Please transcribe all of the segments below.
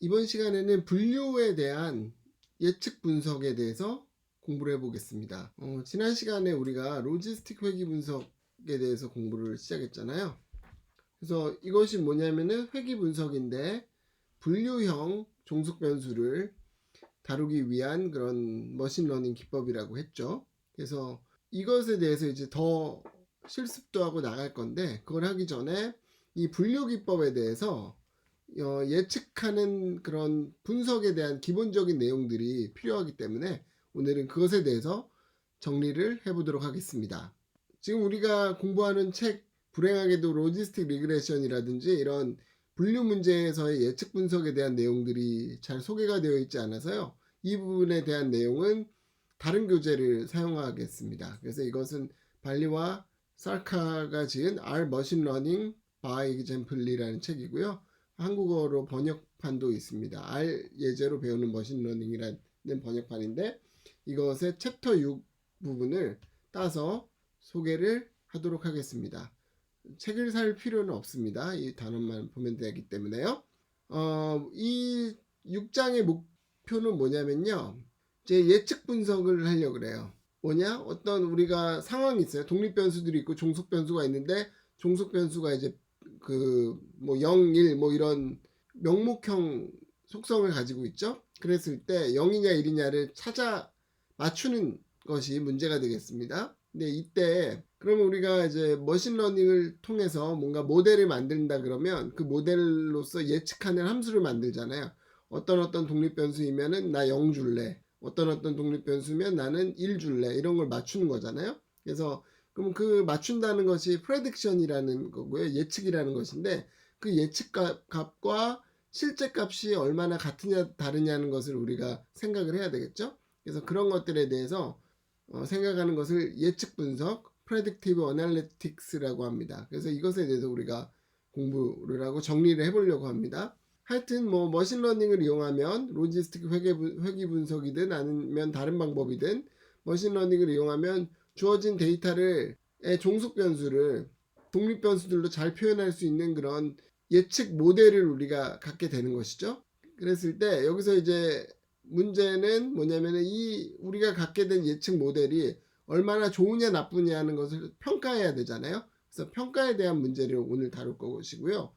이번 시간에는 분류에 대한 예측 분석에 대해서 공부를 해보겠습니다. 어, 지난 시간에 우리가 로지스틱 회귀 분석에 대해서 공부를 시작했잖아요. 그래서 이것이 뭐냐면은 회귀 분석인데 분류형 종속 변수를 다루기 위한 그런 머신러닝 기법이라고 했죠. 그래서 이것에 대해서 이제 더 실습도 하고 나갈 건데 그걸 하기 전에 이 분류 기법에 대해서 어, 예측하는 그런 분석에 대한 기본적인 내용들이 필요하기 때문에 오늘은 그것에 대해서 정리를 해보도록 하겠습니다. 지금 우리가 공부하는 책 불행하게도 로지스틱 리그레션이라든지 이런 분류 문제에서의 예측 분석에 대한 내용들이 잘 소개가 되어 있지 않아서요. 이 부분에 대한 내용은 다른 교재를 사용하겠습니다. 그래서 이것은 발리와 살카가 지은 R Learning by Example이라는 책이고요. 한국어로 번역판도 있습니다. R 예제로 배우는 머신러닝이라는 번역판인데 이것의 챕터 6 부분을 따서 소개를 하도록 하겠습니다. 책을 살 필요는 없습니다. 이 단어만 보면 되기 때문에요. 어, 이 6장의 목표는 뭐냐면요. 제 예측 분석을 하려고 그래요. 뭐냐? 어떤 우리가 상황이 있어요. 독립 변수들이 있고 종속 변수가 있는데 종속 변수가 이제 그뭐 0, 1뭐 이런 명목형 속성을 가지고 있죠. 그랬을 때 0이냐 1이냐를 찾아 맞추는 것이 문제가 되겠습니다. 근데 이때 그러면 우리가 이제 머신러닝을 통해서 뭔가 모델을 만든다 그러면 그 모델로서 예측하는 함수를 만들잖아요. 어떤 어떤 독립 변수이면은 나 0 줄래. 어떤 어떤 독립 변수면 나는 1 줄래. 이런 걸 맞추는 거잖아요. 그래서 그럼 그 맞춘다는 것이 프레딕션이라는 거고요. 예측이라는 것인데 그 예측 값과 실제 값이 얼마나 같으냐 다르냐는 것을 우리가 생각을 해야 되겠죠. 그래서 그런 것들에 대해서 어, 생각하는 것을 예측 분석, predictive analytics라고 합니다. 그래서 이것에 대해서 우리가 공부를 하고 정리를 해보려고 합니다. 하여튼 뭐 머신러닝을 이용하면 로지스틱 회계, 분- 회귀 분석이든 아니면 다른 방법이든 머신러닝을 이용하면 주어진 데이터를 의 종속 변수를 독립 변수들로 잘 표현할 수 있는 그런 예측 모델을 우리가 갖게 되는 것이죠. 그랬을 때 여기서 이제 문제는 뭐냐면은 이 우리가 갖게 된 예측 모델이 얼마나 좋으냐 나쁘냐 하는 것을 평가해야 되잖아요. 그래서 평가에 대한 문제를 오늘 다룰 것이고요.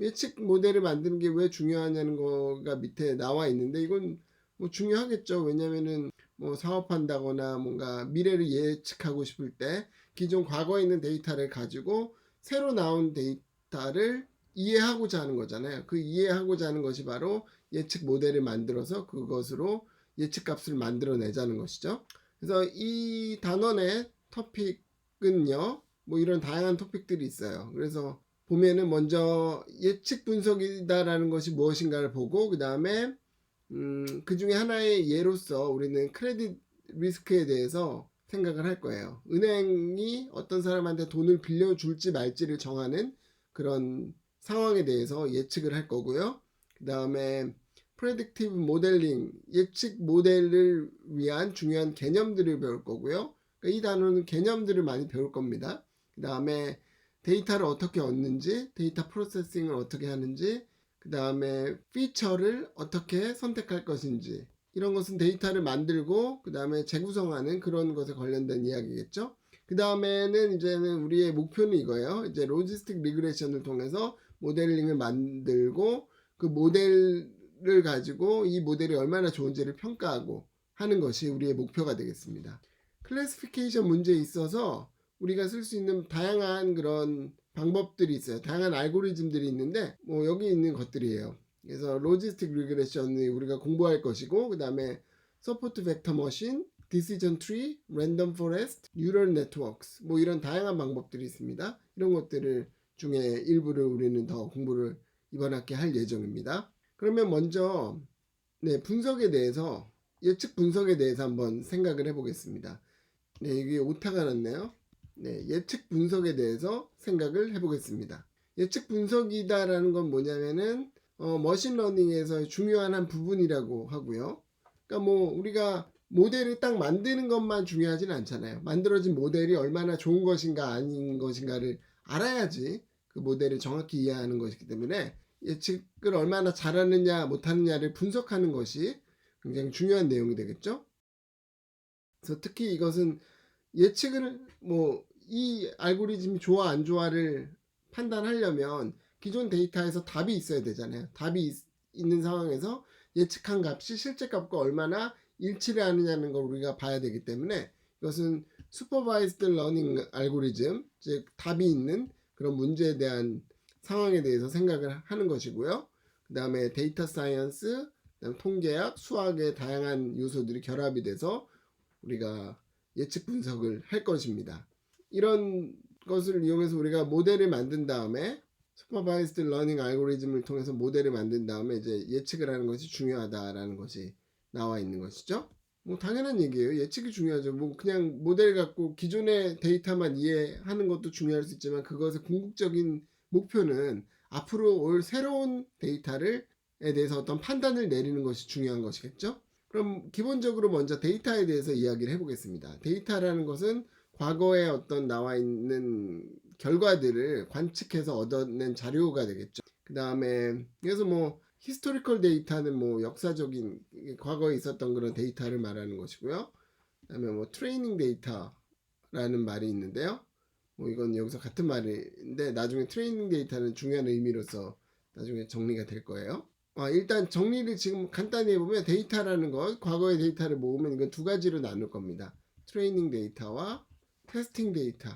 예측 모델을 만드는 게 왜 중요하냐는 거가 밑에 나와 있는데 이건 뭐 중요하겠죠. 왜냐면은 뭐 사업한다거나 뭔가 미래를 예측하고 싶을 때 기존 과거에 있는 데이터를 가지고 새로 나온 데이터를 이해하고자 하는 거잖아요. 그 이해하고자 하는 것이 바로 예측 모델을 만들어서 그것으로 예측 값을 만들어내자는 것이죠. 그래서 이 단원의 토픽은요, 뭐 이런 다양한 토픽들이 있어요. 그래서 보면은 먼저 예측 분석이다라는 것이 무엇인가를 보고 그 다음에 음, 그 중에 하나의 예로서 우리는 크레딧 리스크에 대해서 생각을 할 거예요. 은행이 어떤 사람한테 돈을 빌려줄지 말지를 정하는 그런 상황에 대해서 예측을 할 거고요. 그 다음에 predictive modeling, 예측 모델을 위한 중요한 개념들을 배울 거고요. 그러니까 이 단어는 개념들을 많이 배울 겁니다. 그 다음에 데이터를 어떻게 얻는지, 데이터 프로세싱을 어떻게 하는지, 그 다음에 피처를 어떻게 선택할 것인지, 이런 것은 데이터를 만들고, 그 다음에 재구성하는 그런 것에 관련된 이야기겠죠. 그 다음에는 이제는 우리의 목표는 이거예요. 이제 로지스틱 리그레션을 통해서 모델링을 만들고, 그 모델을 가지고 이 모델이 얼마나 좋은지를 평가하고 하는 것이 우리의 목표가 되겠습니다. 클래시피케이션 문제에 있어서 우리가 쓸 수 있는 다양한 그런 방법들이 있어요. 다양한 알고리즘들이 있는데 뭐 여기 있는 것들이에요. 그래서 로지스틱 리그레션이 우리가 공부할 것이고 그 다음에 서포트 벡터 머신, 디시전 트리, 랜덤 포레스트, 뉴럴 네트워크스 뭐 이런 다양한 방법들이 있습니다. 이런 것들을 중에 일부를 우리는 더 공부를 이번 학기 할 예정입니다. 그러면 먼저 네, 분석에 대해서 예측 분석에 대해서 한번 생각을 해보겠습니다. 네, 이게 오타가 났네요. 네, 예측 분석에 대해서 생각을 해보겠습니다. 예측 분석이다라는 건 뭐냐면은 어, 머신러닝에서 중요한 한 부분이라고 하고요. 그러니까 뭐 우리가 모델을 딱 만드는 것만 중요하진 않잖아요. 만들어진 모델이 얼마나 좋은 것인가 아닌 것인가를 알아야지 그 모델을 정확히 이해하는 것이기 때문에 예측을 얼마나 잘하느냐 못하느냐를 분석하는 것이 굉장히 중요한 내용이 되겠죠. 그래서 특히 이것은 예측을 뭐 이 알고리즘이 좋아 안 좋아를 판단하려면 기존 데이터에서 답이 있어야 되잖아요. 답이 있, 있는 상황에서 예측한 값이 실제 값과 얼마나 일치를 하느냐는 걸 우리가 봐야 되기 때문에 이것은 슈퍼바이스드 러닝 알고리즘, 즉 답이 있는 그런 문제에 대한 상황에 대해서 생각을 하는 것이고요. 그 다음에 데이터 사이언스, 그다음 통계학, 수학의 다양한 요소들이 결합이 돼서 우리가 예측 분석을 할 것입니다. 이런 것을 이용해서 우리가 모델을 만든 다음에 슈퍼바이스드 러닝 알고리즘을 통해서 모델을 만든 다음에 이제 예측을 하는 것이 중요하다라는 것이 나와 있는 것이죠. 뭐 당연한 얘기예요. 예측이 중요하죠. 뭐 그냥 모델 갖고 기존의 데이터만 이해하는 것도 중요할 수 있지만 그것의 궁극적인 목표는 앞으로 올 새로운 데이터를 에 대해서 어떤 판단을 내리는 것이 중요한 것이겠죠. 그럼 기본적으로 먼저 데이터에 대해서 이야기를 해보겠습니다. 데이터라는 것은 과거에 어떤 나와 있는 결과들을 관측해서 얻어낸 자료가 되겠죠. 그 다음에 그래서 뭐 히스토리컬 데이터는 뭐 역사적인 과거에 있었던 그런 데이터를 말하는 것이고요. 그다음에 뭐 트레이닝 데이터라는 말이 있는데요. 뭐 이건 여기서 같은 말인데 나중에 트레이닝 데이터는 중요한 의미로서 나중에 정리가 될 거예요. 아, 일단 정리를 지금 간단히 해보면 데이터라는 것, 과거의 데이터를 모으면 이건 두 가지로 나눌 겁니다. 트레이닝 데이터와 테스팅 데이터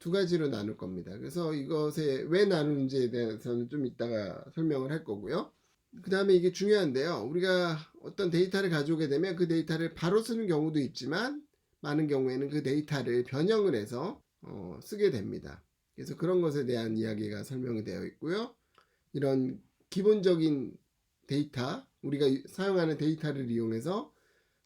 두 가지로 나눌 겁니다. 그래서 이것에 왜 나누는지에 대해서는 좀 이따가 설명을 할 거고요. 그 다음에 이게 중요한데요. 우리가 어떤 데이터를 가져오게 되면 그 데이터를 바로 쓰는 경우도 있지만 많은 경우에는 그 데이터를 변형을 해서 어, 쓰게 됩니다. 그래서 그런 것에 대한 이야기가 설명이 되어 있고요. 이런 기본적인 데이터, 우리가 사용하는 데이터를 이용해서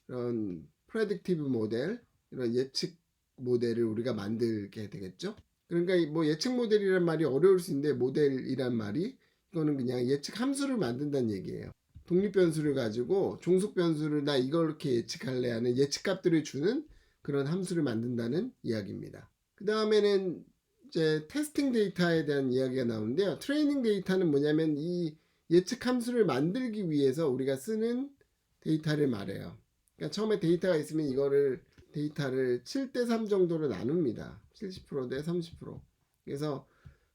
이런 프레딕티브 모델, 이런 예측 모델을 우리가 만들게 되겠죠. 그러니까 뭐 예측 모델이란 말이 어려울 수 있는데 모델이란 말이 이거는 그냥 예측 함수를 만든다는 얘기예요. 독립 변수를 가지고 종속 변수를 나 이렇게 예측할래 하는 예측값들을 주는 그런 함수를 만든다는 이야기입니다. 그 다음에는 이제 테스팅 데이터에 대한 이야기가 나오는데요. 트레이닝 데이터는 뭐냐면 이 예측 함수를 만들기 위해서 우리가 쓰는 데이터를 말해요. 그러니까 처음에 데이터가 있으면 이거를 데이터를 7대3 정도로 나눕니다. 70%대 30%. 그래서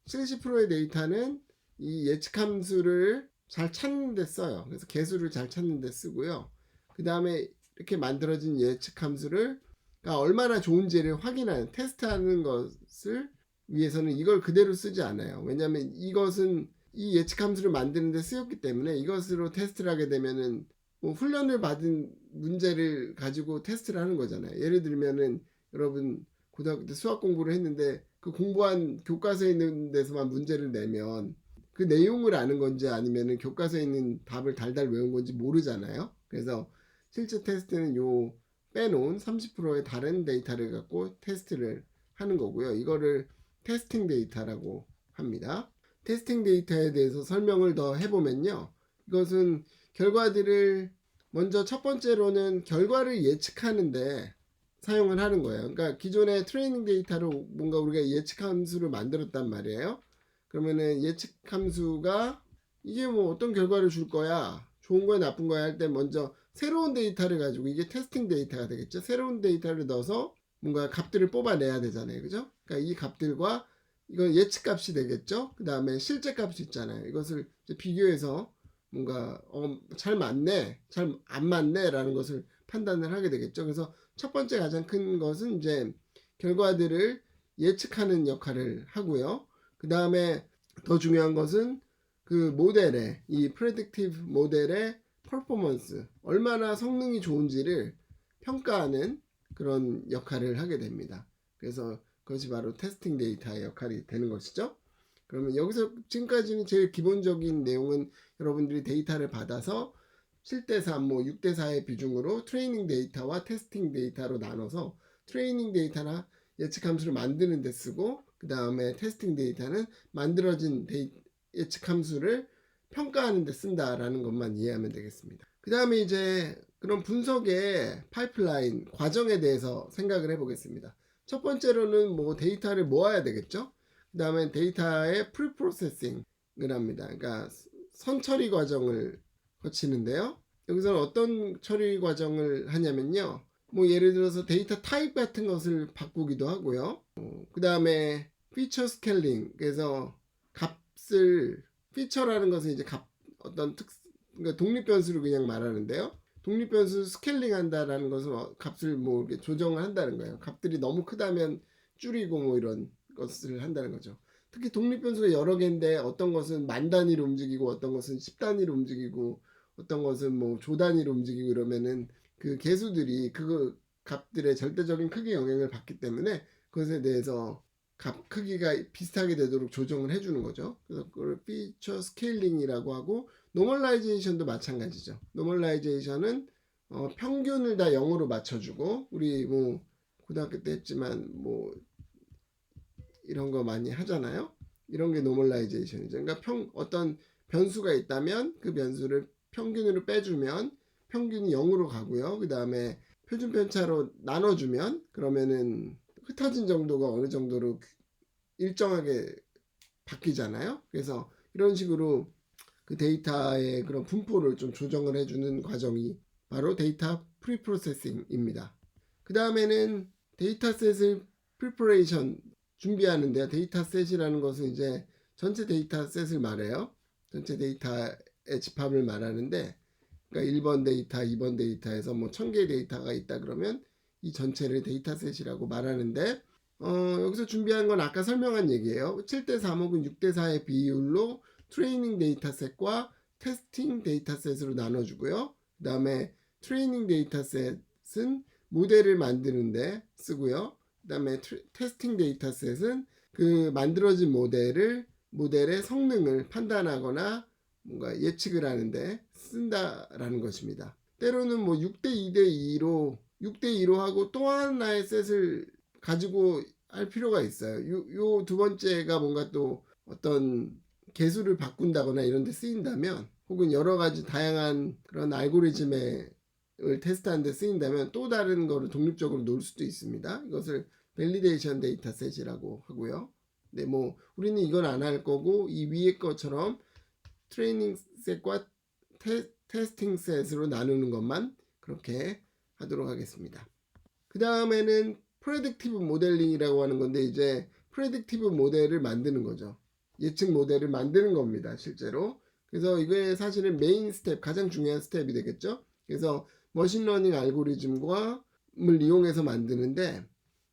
70%의 데이터는 이 예측 함수를 잘 찾는 데 써요. 그래서 개수를 잘 찾는 데 쓰고요. 그 다음에 이렇게 만들어진 예측 함수를 그러니까 얼마나 좋은지를 확인하는 테스트하는 것을 위해서는 이걸 그대로 쓰지 않아요. 왜냐하면 이것은 이 예측 함수를 만드는 데 쓰였기 때문에 이것으로 테스트를 하게 되면은 뭐 훈련을 받은 문제를 가지고 테스트를 하는 거잖아요. 예를 들면은 여러분 고등학교 때 수학 공부를 했는데 그 공부한 교과서에 있는 데서만 문제를 내면 그 내용을 아는 건지 아니면은 교과서에 있는 답을 달달 외운 건지 모르잖아요. 그래서 실제 테스트는 요 빼놓은 30%의 다른 데이터를 갖고 테스트를 하는 거고요. 이거를 테스팅 데이터라고 합니다. 테스팅 데이터에 대해서 설명을 더 해보면요. 이것은 결과들을 먼저 첫 번째로는 결과를 예측하는데 사용을 하는 거예요. 그러니까 기존의 트레이닝 데이터로 뭔가 우리가 예측 함수를 만들었단 말이에요. 그러면은 예측 함수가 이게 뭐 어떤 결과를 줄 거야, 좋은 거야, 나쁜 거야 할 때 먼저 새로운 데이터를 가지고 이게 테스팅 데이터가 되겠죠. 새로운 데이터를 넣어서 뭔가 값들을 뽑아내야 되잖아요. 그죠? 그러니까 이 값들과 이건 예측 값이 되겠죠. 그 다음에 실제 값이 있잖아요. 이것을 비교해서 뭔가 어, 잘 맞네, 잘 안 맞네라는 것을 판단을 하게 되겠죠. 그래서 첫 번째 가장 큰 것은 이제 결과들을 예측하는 역할을 하고요. 그 다음에 더 중요한 것은 그 모델의 이 프레딕티브 모델의 퍼포먼스 얼마나 성능이 좋은지를 평가하는 그런 역할을 하게 됩니다. 그래서 그것이 바로 테스팅 데이터의 역할이 되는 것이죠. 그러면 여기서 지금까지는 제일 기본적인 내용은 여러분들이 데이터를 받아서 7대3, 뭐 6대4의 비중으로 트레이닝 데이터와 테스팅 데이터로 나눠서 트레이닝 데이터나 예측 함수를 만드는 데 쓰고 그 다음에 테스팅 데이터는 만들어진 데이, 예측 함수를 평가하는 데 쓴다라는 것만 이해하면 되겠습니다. 그 다음에 이제 그런 분석의 파이프라인 과정에 대해서 생각을 해보겠습니다. 첫 번째로는 뭐 데이터를 모아야 되겠죠. 그 다음에 데이터의 프리프로세싱을 합니다. 그러니까 선처리 과정을 거치는데요. 여기서는 어떤 처리 과정을 하냐면요. 뭐 예를 들어서 데이터 타입 같은 것을 바꾸기도 하고요. 그 다음에 피처 스케일링 그래서 값을 피처라는 것은 이제 값 어떤 특 그러니까 독립 변수를 그냥 말하는데요. 독립 변수 스케일링 한다라는 것은 어, 값을 뭐 조정을 한다는 거예요. 값들이 너무 크다면 줄이고 뭐 이런 것을 한다는 거죠. 특히 독립 변수가 여러 개인데 어떤 것은 만 단위로 움직이고 어떤 것은 10 단위로 움직이고 어떤 것은 뭐 조 단위로 움직이고 이러면은 그 개수들이 그 값들의 절대적인 크기 영향을 받기 때문에 그것에 대해서 값 크기가 비슷하게 되도록 조정을 해주는 거죠. 그래서 그걸 피처 스케일링이라고 하고 노멀라이제이션도 마찬가지죠. 노멀라이제이션은 어, 평균을 다 0으로 맞춰주고 우리 뭐 고등학교 때 했지만 뭐 이런 거 많이 하잖아요. 이런 게 노멀라이제이션이죠. 그러니까 평 어떤 변수가 있다면 그 변수를 평균으로 빼주면 평균이 0으로 가고요. 그 다음에 표준 편차로 나눠주면 그러면은 흩어진 정도가 어느 정도로 일정하게 바뀌잖아요. 그래서 이런 식으로 그 데이터의 그런 분포를 좀 조정을 해주는 과정이 바로 데이터 프리프로세싱입니다. 그 다음에는 데이터셋을 프리퍼레이션 준비하는데요. 데이터셋이라는 것은 이제 전체 데이터셋을 말해요. 전체 데이터의 집합을 말하는데 그러니까 1번 데이터, 2번 데이터에서 뭐 1000개의 데이터가 있다 그러면 이 전체를 데이터셋이라고 말하는데 어, 여기서 준비한 건 아까 설명한 얘기예요. 7대 3 혹은 6대 4의 비율로 트레이닝 데이터셋과 테스팅 데이터셋으로 나눠주고요. 그 다음에 트레이닝 데이터셋은 모델을 만드는데 쓰고요. 그 다음에 테스팅 데이터셋은 그 만들어진 모델을 모델의 성능을 판단하거나 뭔가 예측을 하는데 쓴다라는 것입니다. 때로는 뭐 6대 2대 2로 6대 2로 하고 또 하나의 셋을 가지고 할 필요가 있어요. 요 두 번째가 뭔가 또 어떤 개수를 바꾼다거나 이런 데 쓰인다면 혹은 여러 가지 다양한 그런 알고리즘을 테스트하는 데 쓰인다면 또 다른 거를 독립적으로 놓을 수도 있습니다. 이것을 밸리데이션 데이터셋이라고 하고요. 네, 뭐 우리는 이건 안 할 거고 이 위에 것처럼 트레이닝 셋과 테, 테스팅 셋으로 나누는 것만 그렇게 하도록 하겠습니다. 그 다음에는 프레딕티브 모델링이라고 하는 건데 이제 프레딕티브 모델을 만드는 거죠. 예측 모델을 만드는 겁니다. 실제로. 그래서 이게 사실은 메인 스텝, 가장 중요한 스텝이 되겠죠. 그래서 머신러닝 알고리즘과 을 이용해서 만드는데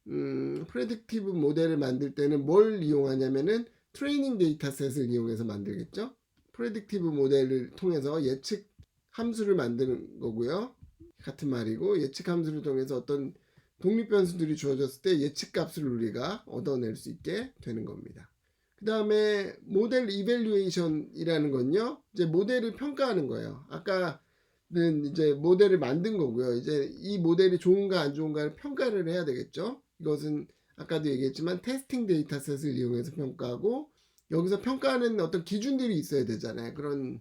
음, 프레딕티브 모델을 만들 때는 뭘 이용하냐면은 트레이닝 데이터셋을 이용해서 만들겠죠. 프레딕티브 모델을 통해서 예측 함수를 만드는 거고요. 같은 말이고 예측 함수를 통해서 어떤 독립 변수들이 주어졌을 때 예측 값을 우리가 얻어낼 수 있게 되는 겁니다. 그 다음에 모델 이벨루에이션이라는 건요. 이제 모델을 평가하는 거예요. 아까는 이제 모델을 만든 거고요. 이제 이 모델이 좋은가 안 좋은가를 평가를 해야 되겠죠. 이것은 아까도 얘기했지만 테스팅 데이터셋을 이용해서 평가하고 여기서 평가하는 어떤 기준들이 있어야 되잖아요. 그런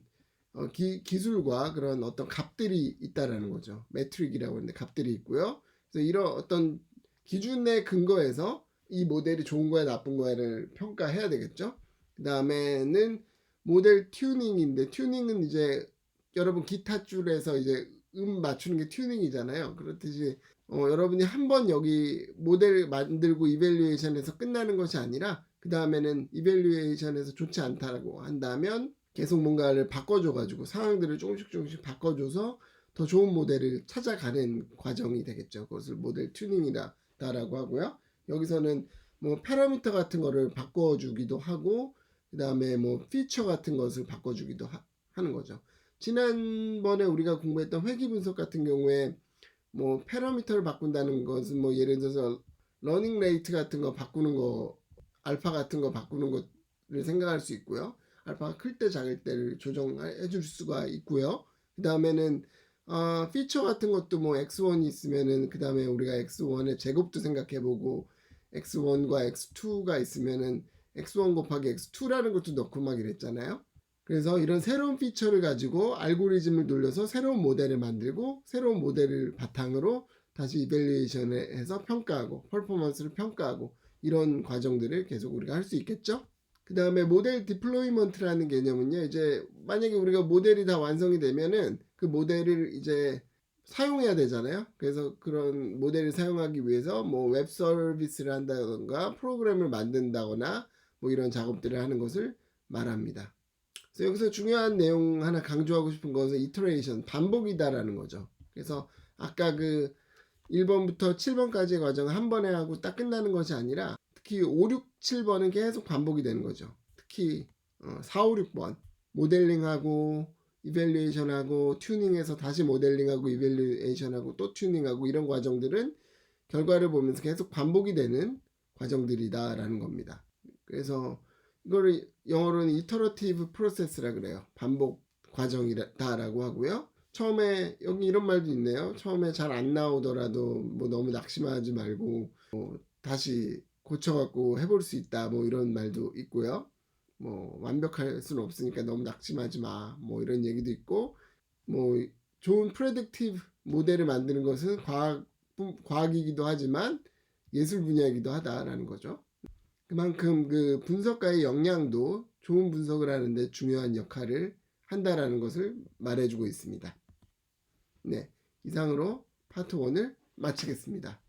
어, 기, 기술과 그런 어떤 값들이 있다라는 거죠. 매트릭이라고 하는데 값들이 있고요. 그래서 이런 어떤 기준에 근거해서 이 모델이 좋은 거야 나쁜 거야를 평가해야 되겠죠. 그 다음에는 모델 튜닝인데 튜닝은 이제 여러분 기타 줄에서 이제 음 맞추는 게 튜닝이잖아요. 그렇듯이 어, 여러분이 한 번 여기 모델 만들고 이벨리에이션에서 끝나는 것이 아니라 그 다음에는 이벨리에이션에서 좋지 않다라고 한다면 계속 뭔가를 바꿔줘가지고 상황들을 조금씩 조금씩 바꿔줘서 더 좋은 모델을 찾아가는 과정이 되겠죠. 그것을 모델 튜닝이다라고 하고요. 여기서는 뭐 파라미터 같은 거를 바꿔주기도 하고 그 다음에 뭐 피처 같은 것을 바꿔주기도 하, 하는 거죠. 지난번에 우리가 공부했던 회귀 분석 같은 경우에 뭐 파라미터를 바꾼다는 것은 뭐 예를 들어서 러닝 레이트 같은 거 바꾸는 거 알파 같은 거 바꾸는 것을 생각할 수 있고요. 알파가 클 때 작을 때를 조정해 줄 수가 있고요. 그 다음에는 어, 피처 같은 것도 뭐 x1이 있으면은 그 다음에 우리가 x1의 제곱도 생각해보고 x1과 x2가 있으면은 x1 곱하기 x2라는 것도 넣고 막 이랬잖아요. 그래서 이런 새로운 피처를 가지고 알고리즘을 돌려서 새로운 모델을 만들고 새로운 모델을 바탕으로 다시 이벨리에이션을 해서 평가하고 퍼포먼스를 평가하고 이런 과정들을 계속 우리가 할 수 있겠죠. 그 다음에 모델 디플로이먼트라는 개념은요, 이제 만약에 우리가 모델이 다 완성이 되면은 그 모델을 이제 사용해야 되잖아요. 그래서 그런 모델을 사용하기 위해서 뭐 웹 서비스를 한다던가 프로그램을 만든다거나 뭐 이런 작업들을 하는 것을 말합니다. 그래서 여기서 중요한 내용 하나 강조하고 싶은 것은 이터레이션, 반복이다라는 거죠. 그래서 아까 그 1번부터 7번까지의 과정을 한 번에 하고 딱 끝나는 것이 아니라 특히 5, 6, 7번은 계속 반복이 되는 거죠. 특히 어, 4, 5, 6번 모델링하고 이벨리에이션하고 튜닝해서 다시 모델링하고 이벨리에이션하고 또 튜닝하고 이런 과정들은 결과를 보면서 계속 반복이 되는 과정들이다라는 겁니다. 그래서 이거를 영어로는 이터러티브 프로세스라 그래요. 반복 과정이다라고 하고요. 처음에 여기 이런 말도 있네요. 처음에 잘 안 나오더라도 뭐 너무 낙심하지 말고 뭐 다시 고쳐갖고 해볼 수 있다. 뭐 이런 말도 있고요. 뭐 완벽할 수는 없으니까 너무 낙심하지 마. 뭐 이런 얘기도 있고 뭐 좋은 프레딕티브 모델을 만드는 것은 과학 과학이기도 하지만 예술 분야이기도 하다라는 거죠. 그만큼 그 분석가의 역량도 좋은 분석을 하는데 중요한 역할을 한다라는 것을 말해주고 있습니다. 네, 이상으로 파트 1을 마치겠습니다.